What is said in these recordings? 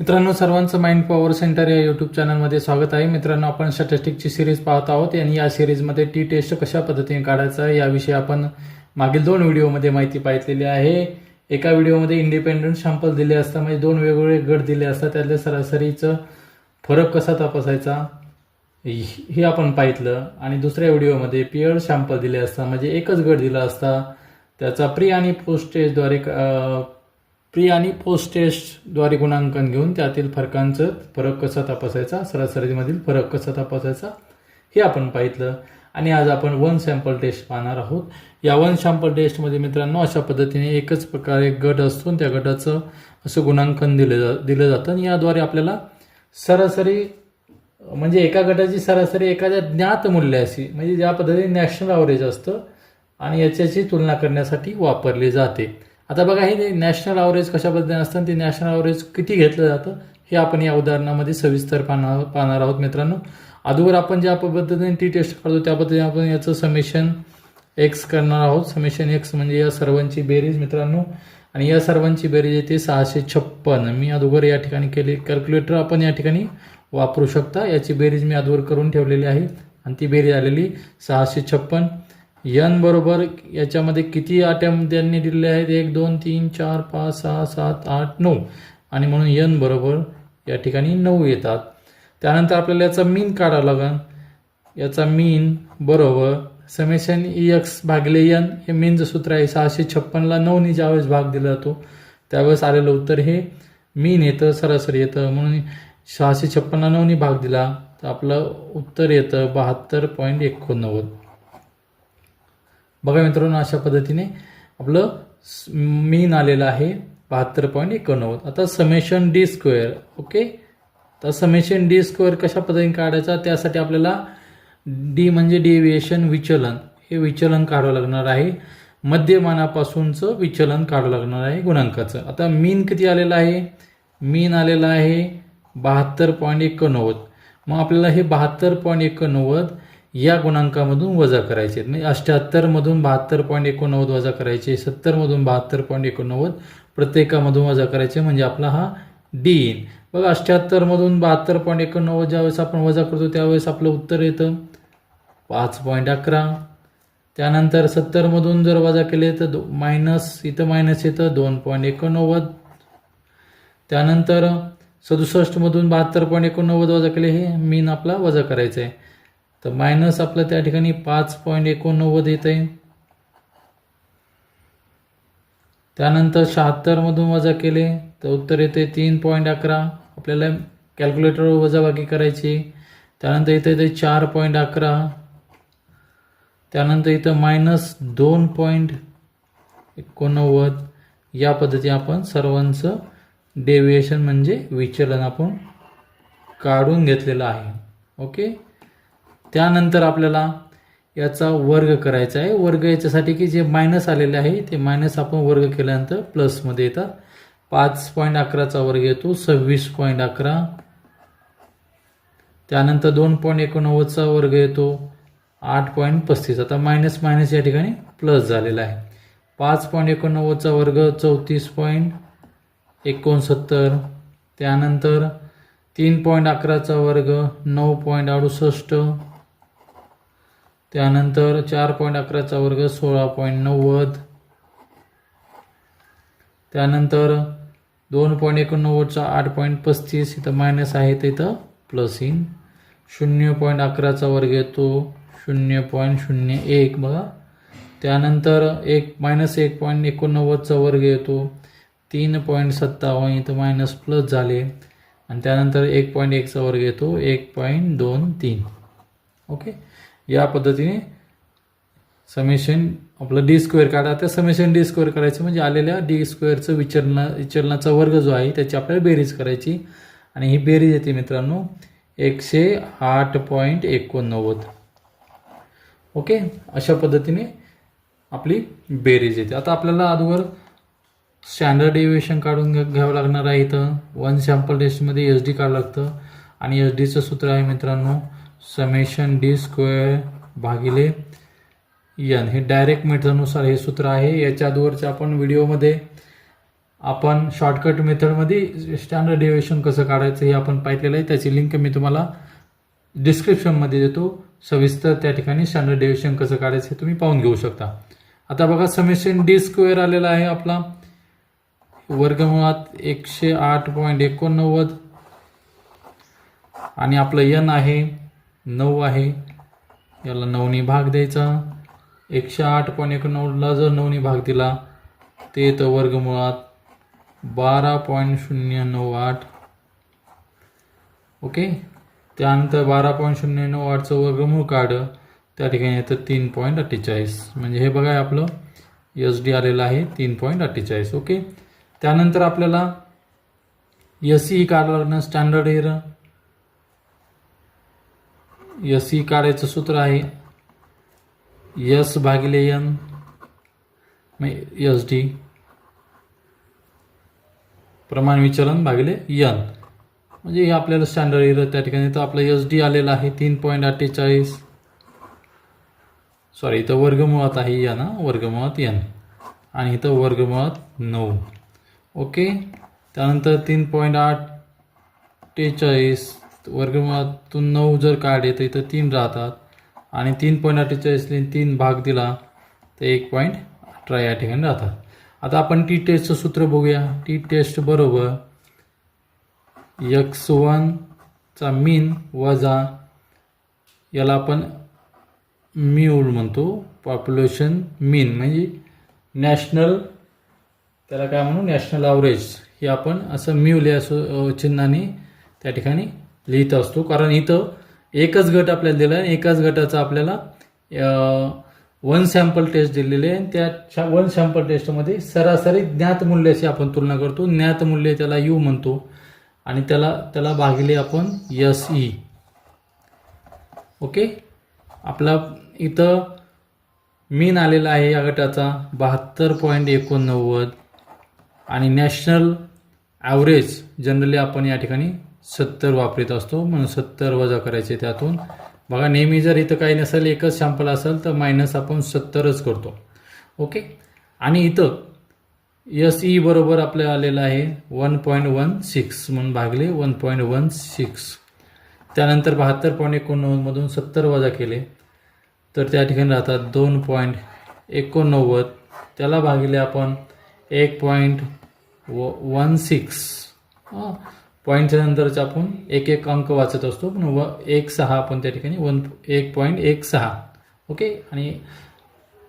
मित्रांनो सर्वांचं mind power centre या यूट्यूब चॅनलमध्ये स्वागत आहे. मित्रांनो आपण स्टॅटिस्टिकची सिरीज पाहत आहोत आणि या सिरीजमध्ये टी टेस्ट कशा पद्धतीने काढायचा याविषयी आपण मागील दोन व्हिडिओमध्ये माहिती पाहिलेली आहे. एका व्हिडिओमध्ये इंडिपेंडंट सॅम्पल दिले असतात म्हणजे दोन वेगवेगळे गट दिले असतात. त्यातल्या सरासरीचं फरक कसा तपासायचा हे आपण पाहितलं. आणि दुसऱ्या व्हिडिओमध्ये पिअर सॅम्पल दिले असता म्हणजे एकच गट दिला असता. त्याचा प्री आणि पोस्ट टेस्टद्वारे प्री आणि पोस्ट टेस्टद्वारे गुणांकन घेऊन त्यातील फरकांचं फरक कसा तपासायचा सरासरीमधील फरक कसा तपासायचा हे आपण पाहितलं. आणि आज आपण वन सॅम्पल टेस्ट पाहणार आहोत. या वन सॅम्पल टेस्टमध्ये मित्रांनो अशा पद्धतीने एकच प्रकारे गट असतो आणि त्या गटाचं असं गुणांकन दिलं जा दिलं जातं. आणि याद्वारे आपल्याला सरासरी म्हणजे एका गटाची सरासरी एखाद्या ज्ञात मूल्याशी म्हणजे ज्या पद्धतीने नॅशनल ॲव्हरेज असतं आणि याच्याची तुलना करण्यासाठी वापरली जाते. आता बघा हे नॅशनल ॲव्हरेज कशा असतं आणि ते नॅशनल ॲव्हरेज किती घेतलं जातं हे आपण या उदाहरणामध्ये सविस्तर पाहणार पाहणार आहोत मित्रांनो. अगोदर आपण ज्या पद्धतीने टी टेस्ट करतो त्या पद्धतीने आपण याचं समेशन एक्स करणार आहोत. समेशन एक्स म्हणजे या सर्वांची बेरीज मित्रांनो. आणि या सर्वांची बेरीज येते सहाशे छप्पन. मी अगोदर या ठिकाणी केली कॅल्क्युलेटर आपण या ठिकाणी वापरू शकता. याची बेरीज मी अगोदर करून ठेवलेली आहे. आणि ती बेरीज आलेली सहाशे छप्पन. यन बरोबर याच्यामध्ये किती आटम त्यांनी दिलेले आहेत? एक दोन तीन चार पाच सहा सात आठ नऊ. आणि म्हणून यन बरोबर या ठिकाणी नऊ येतात. त्यानंतर आपल्याला याचा मीन काढावा लागेल याचा मीन बरोबर समेशन ई एक्स भागले यन हे मीनचं सूत्र आहे. सहाशे छप्पनला नऊनी ज्यावेळेस भाग दिला जातो त्यावेळेस आलेलं उत्तर हे मीन येतं सरासरी येतं. म्हणून सहाशे छप्पनला नऊने भाग दिला तर आपलं उत्तर येतं बहात्तर पॉईंट एकोणनव्वद. बघा मित्रांनो अशा पद्धतीने आपलं मीन आलेलं आहे बहात्तर पॉईंट एकोणनव्वद. आता समेशन डी स्क्वेअर ओके तर समेशन डी स्क्वेअर कशा पद्धतीने काढायचा? त्यासाठी आपल्याला डी म्हणजे डेविएशन विचलन. हे विचलन काढावं लागणार आहे. मध्यमानापासूनचं विचलन काढावं लागणार आहे गुणांकाचं. आता मीन किती आलेलं आहे? मीन आलेलं आहे बहात्तर पॉईंट एकोणनव्वद. मग आपल्याला हे बहात्तर पॉईंट एकोणनव्वद या गुणांकामधून वजा करायचे आहेत. म्हणजे अठ्ठ्याहत्तरमधून बहात्तर पॉईंट एकोणनव्वद वजा करायचे सत्तरमधून बहात्तर पॉईंट एकोणनव्वद प्रत्येकामधून वजा करायचे म्हणजे आपला हा डी येईल. बघा अठ्ठ्याहत्तरमधून बहात्तर पॉईंट एकोणनव्वद ज्यावेळेस आपण वजा करतो त्यावेळेस आपलं उत्तर येतं पाच पॉईंट अकरा. त्यानंतर सत्तरमधून जर वजा केले तर दो मायनस इथं मायनस येतं दोन पॉईंट एकोणनव्वद. त्यानंतर सदुसष्टमधून बहात्तर पॉईंट एकोणनव्वद वजा केले हे मीन आपला वजा करायचं आहे तर मायनस आपलं त्या ठिकाणी पाच पॉईंट एकोणनव्वद येत आहे त्यानंतर शहात्तरमधून वजा केले तर उत्तर येते तीन पॉईंट अकरा. आपल्याला कॅल्क्युलेटरवर वजाबाकी करायची. त्यानंतर इथं येते चार पॉईंट अकरा. त्यानंतर इथं मायनस दोन पॉईंट एकोणनव्वद. या पद्धती आपण सर्वांचं डेविएशन म्हणजे विचलन आपण काढून घेतलेलं आहे. ओके त्यानंतर आपल्याला याचा वर्ग करायचा आहे. वर्ग याच्यासाठी की जे मायनस आलेले आहे ते मायनस आपण वर्ग केल्यानंतर प्लसमध्ये येतात. पाच पॉईंट अकराचा वर्ग येतो सव्वीस पॉईंट अकरा. त्यानंतर दोन पॉईंट एकोणनव्वदचा वर्ग येतो आठ पॉईंट पस्तीस. आता मायनस मायनस या ठिकाणी प्लस झालेला आहे. पाच पॉईंट एकोणनव्वदचा वर्ग चौतीस पॉईंट एकोणसत्तर. त्यानंतर तीन पॉईंट अकराचा वर्ग नऊ पॉईंट अडुसष्ट. त्यानंतर चार पॉईंट अकराचा वर्ग सोळा पॉईंट नव्वद. त्यानंतर दोन पॉईंट एकोणनव्वदचा आठ पॉईंट पस्तीस इथं मायनस आहे तर इथं प्लस इन शून्य पॉईंट अकराचा वर्ग येतो शून्य पॉईंट शून्य एक बघा. त्यानंतर एक मायनस एक पॉईंट एकोणनव्वदचा वर्ग येतो तीन पॉईंट सत्तावन्न इथं मायनस प्लस झाले. आणि त्यानंतर एक पॉईंट एकचा वर्ग येतो एक पॉईंट दोन तीन. ओके या पद्धतीने समेशन आपलं डी स्क्वेअर काढा. त्या समेशन डी स्क्वेअर करायचं म्हणजे आलेल्या डी स्क्वेअरचं विचलना विचलनाचा वर्ग जो आहे त्याची आपल्याला बेरीज करायची. आणि ही बेरीज येते मित्रांनो एकशे आठ पॉईंट एकोणनव्वद. ओके अशा पद्धतीने आपली बेरीज येते. आता आपल्याला अगोदर स्टँडर्ड डेविएशन काढून घ्या घ्यावं लागणार आहे इथं. वन सॅम्पल टेस्टमध्ये एच डी काढावं लागतं. आणि एच डीचं सूत्र आहे मित्रांनो समेशन डी स्क्वेअर भागिले यन हे डायरेक्ट मेथडनुसार हे सूत्र आहे. याच्या आपण व्हिडिओमध्ये आपण शॉर्टकट मेथडमध्ये स्टँडर्ड डेविएशन कसं काढायचं हे आपण पाहिलेलं आहे. त्याची लिंक मी तुम्हाला डिस्क्रिप्शनमध्ये देतो. सविस्तर त्या ठिकाणी स्टँडर्ड डेविएशन कसं काढायचं हे तुम्ही पाहून घेऊ शकता. आता बघा समेशन डी स्क्वेअर आलेला आहे आपला. वर्गमुळात एकशे आठ पॉईंट एकोणनव्वद. आणि आपलं यन आहे. नऊ आहे. याला नऊनी भाग द्यायचा. एकशे आठ पॉईंट एकोणनव्वदला जर नऊनी भाग दिला ते तर वर्गमुळात बारा पॉईंट शून्य नऊ आठ. ओके? त्यानंतर बारा पॉईंट शून्य नऊ आठचं वर्गमूळ काढ. त्या ठिकाणी येतं तीन पॉईंट अठ्ठेचाळीस. म्हणजे हे बघा आपलं एस डी आलेलं आहे तीन पॉईंट अठ्ठेचाळीस. ओके? त्यानंतर आपल्याला एस सी काढावं लागणं स्टँडर्ड एरर एस ई काढायचं सूत्र आहे. यस भागिले एन एस डी. प्रमाण विचलन भागिले यन म्हणजे हे आपल्याला स्टँडर्ड इरर त्या ठिकाणी तर आपलं एस डी आलेलं आहे. तीन पॉईंट अठ्ठेचाळीस. सॉरी इथं वर्गमुळात आहे यन वर्गमुळात यन आणि इथं वर्गमुळात नऊ. ओके त्यानंतर तीन पॉईंट आठ अठ्ठेचाळीस. वर्गमुळातून नऊ जर काढले तर इथं तीन राहतात. आणि तीन पॉईंट अठ्ठेचाळीसने तीन भाग दिला तर एक पॉईंट अठरा या ठिकाणी राहतात. आता आपण टी टेस्टचं सूत्र बघूया. टी टेस्ट बरोबर यक्स वनचा मीन वजा याला आपण म्यूल म्हणतो. पॉप्युलेशन मीन म्हणजे नॅशनल त्याला काय म्हणू? नॅशनल ॲव्हरेज हे आपण असं म्यूल या चिन्हाने त्या ठिकाणी लिहित असतो. कारण इथं एकच गट आपल्याला दिला आहे एकाच गटाचा आपल्याला वन सॅम्पल टेस्ट दिलेली आहे. आणि त्या वन सॅम्पल टेस्टमध्ये सरासरी ज्ञात मूल्याशी आपण तुलना करतो. ज्ञात मूल्य त्याला यू म्हणतो. आणि त्याला त्याला भागिले आपण यस ई ओके? आपला इथं मीन आलेला आहे या गटाचा बहात्तर पॉईंट एकोणनव्वद. आणि नॅशनल ॲव्हरेज जनरली आपण या ठिकाणी सत्तर वापरीत असतो म्हणून सत्तर वजा करायचे त्यातून. बघा नेहमी जर इथं काही नसेल एकच सॅम्पल असेल तर मायनस आपण सत्तरच करतो. ओके आणि इथं एस ई बरोबर आपल्याला आलेलं आहे वन पॉईंट वन सिक्स म्हणून भागले वन पॉईंट वन सिक्स त्यानंतर बहात्तर पॉईंट एकोणनव्वदमधून सत्तर वजा केले तर त्या ठिकाणी राहतात दोन पॉईंट एकोणनव्वद. त्याला भागिले आपण एक पॉईंट व वन सिक्स पॉईंटच्या नंतरच आपण एक एक अंक वाचत असतो पण व एक सहा आपण त्या ठिकाणी वन एक पॉईंट एक सहा. ओके आणि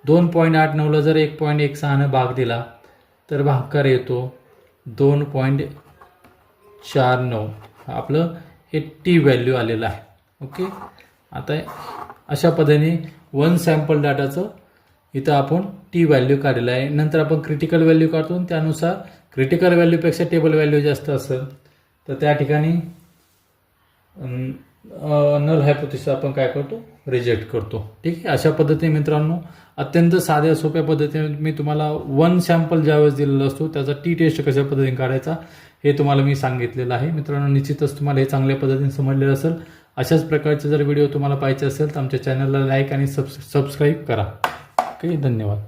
दोन पॉईंट आठ नऊला जर एक पॉईंट एक सहानं भाग दिला तर भागकार येतो दोन पॉईंट चार नऊ. आपलं हे टी व्हॅल्यू आलेलं आहे. ओके आता अशा पद्धतीने वन सॅम्पल डाटाचं इथं आपण टी व्हॅल्यू काढलेलं आहे. नंतर आपण क्रिटिकल व्हॅल्यू काढतो आणि त्यानुसार क्रिटिकल व्हॅल्यूपेक्षा टेबल व्हॅल्यू जास्त असेल तर त्या ठिकाणी नल हायपोथिसिस आपण काय करतो? रिजेक्ट करतो. ठीक आहे? अशा पद्धतीने मित्रांनो अत्यंत साध्या सोप्या पद्धतीने मी तुम्हाला वन सॅम्पल ज्यावेळेस दिलेला असतो त्याचा टी टेस्ट कशा पद्धतीने काढायचा हे तुम्हाला मी सांगितलेलं आहे. मित्रांनो निश्चितच तुम्हाला हे चांगल्या पद्धतीने समजलेलं असेल. अशाच प्रकारचे जर व्हिडिओ तुम्हाला पाहिजे असेल तर आमच्या चॅनलला लाईक आणि सब सबस्क्राईब करा. ओके? धन्यवाद.